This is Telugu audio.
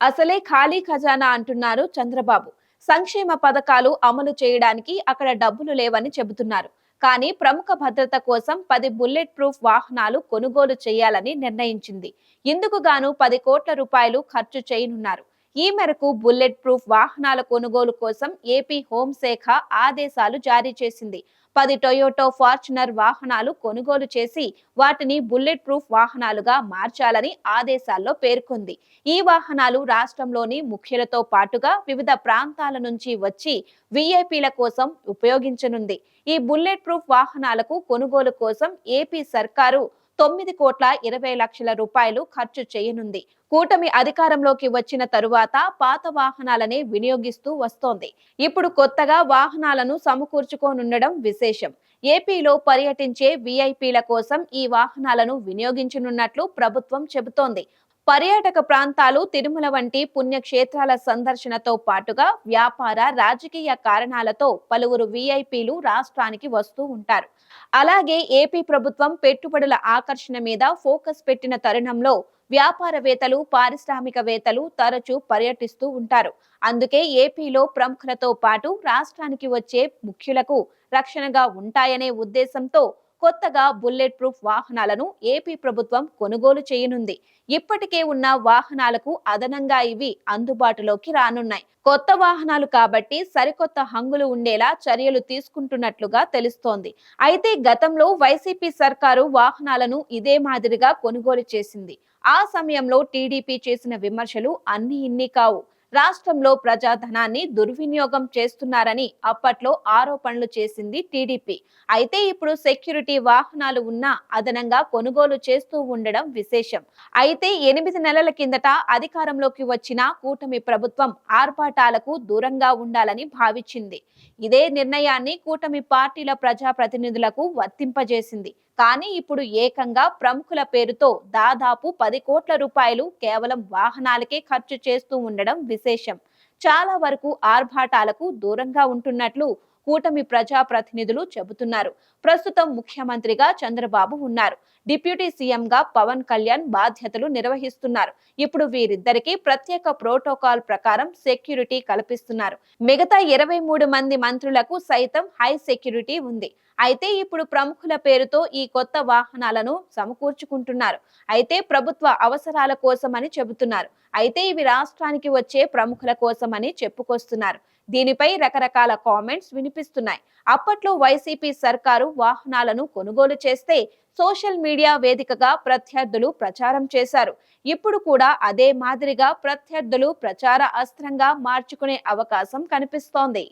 అసలే ఖాళీ ఖజానా అంటున్నారు చంద్రబాబు. సంక్షేమ పథకాలు అమలు చేయడానికి అక్కడ డబ్బులు లేవని చెబుతున్నారు. కానీ ప్రముఖ భద్రత కోసం పది బుల్లెట్ ప్రూఫ్ వాహనాలు కొనుగోలు చేయాలని నిర్ణయించింది. ఇందుకు గాను పది కోట్ల రూపాయలు ఖర్చు చేయనున్నారు. ఈ మేరకు బుల్లెట్ ప్రూఫ్ వాహనాల కొనుగోలు కోసం ఏపీ హోంశాఖ ఆదేశాలు జారీ చేసింది. పది టొయోటో ఫార్చునర్ వాహనాలు కొనుగోలు చేసి వాటిని బుల్లెట్ ప్రూఫ్ వాహనాలుగా మార్చాలని ఆదేశాల్లో పేర్కొంది. ఈ వాహనాలు రాష్ట్రంలోని ముఖ్యులతో పాటుగా వివిధ ప్రాంతాల నుంచి వచ్చి విఐపీల కోసం ఉపయోగించనుంది. ఈ బుల్లెట్ ప్రూఫ్ వాహనాలకు కొనుగోలు కోసం ఏపీ సర్కారు తొమ్మిది కోట్ల ఇరవై లక్షల రూపాయలు ఖర్చు చేయనుంది. కూటమి అధికారంలోకి వచ్చిన తరువాత పాత వాహనాలనే వినియోగిస్తూ వస్తోంది. ఇప్పుడు కొత్తగా వాహనాలను సమకూర్చుకోనుండడం విశేషం. ఏపీలో పర్యటించే విఐపీల కోసం ఈ వాహనాలను వినియోగించనున్నట్లు ప్రభుత్వం చెబుతోంది. పర్యాటక ప్రాంతాలు తిరుమల వంటి పుణ్యక్షేత్రాల సందర్శనతో పాటుగా వ్యాపార రాజకీయ కారణాలతో పలువురు విఐపీలు రాష్ట్రానికి వస్తూ ఉంటారు. అలాగే ఏపీ ప్రభుత్వం పెట్టుబడుల ఆకర్షణ మీద ఫోకస్ పెట్టిన తరుణంలో వ్యాపారవేత్తలు పారిశ్రామికవేత్తలు తరచూ పర్యటిస్తూ ఉంటారు. అందుకే ఏపీలో ప్రముఖులతో పాటు రాష్ట్రానికి వచ్చే ముఖ్యులకు రక్షణగా ఉంటాయనే ఉద్దేశంతో కొత్తగా బుల్లెట్ ప్రూఫ్ వాహనాలను ఏపీ ప్రభుత్వం కొనుగోలు చేయనుంది. ఇప్పటికే ఉన్న వాహనాలకు అదనంగా ఇవి అందుబాటులోకి రానున్నాయి. కొత్త వాహనాలు కాబట్టి సరికొత్త హంగులు ఉండేలా చర్యలు తీసుకుంటున్నట్లుగా తెలుస్తోంది. అయితే గతంలో వైసీపీ సర్కారు వాహనాలను ఇదే మాదిరిగా కొనుగోలు చేసింది. ఆ సమయంలో టీడీపీ చేసిన విమర్శలు అన్ని ఇన్ని కావు. రాష్ట్రంలో ప్రజాధనాన్ని దుర్వినియోగం చేస్తున్నారని అప్పట్లో ఆరోపణలు చేసింది టీడీపీ. అయితే ఇప్పుడు సెక్యూరిటీ వాహనాలు ఉన్నా అదనంగా కొనుగోలు చేస్తూ ఉండడం విశేషం. అయితే ఎనిమిది నెలల కిందట అధికారంలోకి వచ్చిన కూటమి ప్రభుత్వం ఆర్భాటాలకు దూరంగా ఉండాలని భావించింది. ఇదే నిర్ణయాన్ని కూటమి పార్టీల ప్రజాప్రతినిధులకు వర్తింపజేసింది. కానీ ఇప్పుడు ఏకంగా ప్రముఖుల పేరుతో దాదాపు పది కోట్ల రూపాయలు కేవలం వాహనాలకే ఖర్చు చేస్తూ ఉండడం విశేషం. చాలా వరకు ఆర్భాటాలకు దూరంగా ఉంటున్నట్లు కూటమి ప్రజా ప్రతినిధులు చెబుతున్నారు. ప్రస్తుతం ముఖ్యమంత్రిగా చంద్రబాబు ఉన్నారు. డిప్యూటీ సీఎంగా పవన్ కళ్యాణ్ బాధ్యతలు నిర్వహిస్తున్నారు. ఇప్పుడు వీరిద్దరికీ ప్రత్యేక ప్రోటోకాల్ ప్రకారం సెక్యూరిటీ కల్పిస్తున్నారు. మిగతా ఇరవై మూడు మంది మంత్రులకు సైతం హై సెక్యూరిటీ ఉంది. అయితే ఇప్పుడు ప్రముఖుల పేరుతో ఈ కొత్త వాహనాలను సమకూర్చుకుంటున్నారు. అయితే ప్రభుత్వ అవసరాల కోసమని చెబుతున్నారు. అయితే ఇవి రాష్ట్రానికి వచ్చే ప్రముఖుల కోసమని చెప్పుకొస్తున్నారు. దీనిపై రకరకాల కామెంట్స్ వినిపిస్తున్నాయి. అప్పట్లో వైసీపీ సర్కారు వాహనాలను కొనుగోలు చేస్తే సోషల్ మీడియా వేదికగా ప్రత్యర్థులు ప్రచారం చేశారు. ఇప్పుడు కూడా అదే మాదిరిగా ప్రత్యర్థులు ప్రచార అస్త్రంగా మార్చుకునే అవకాశం కనిపిస్తోంది.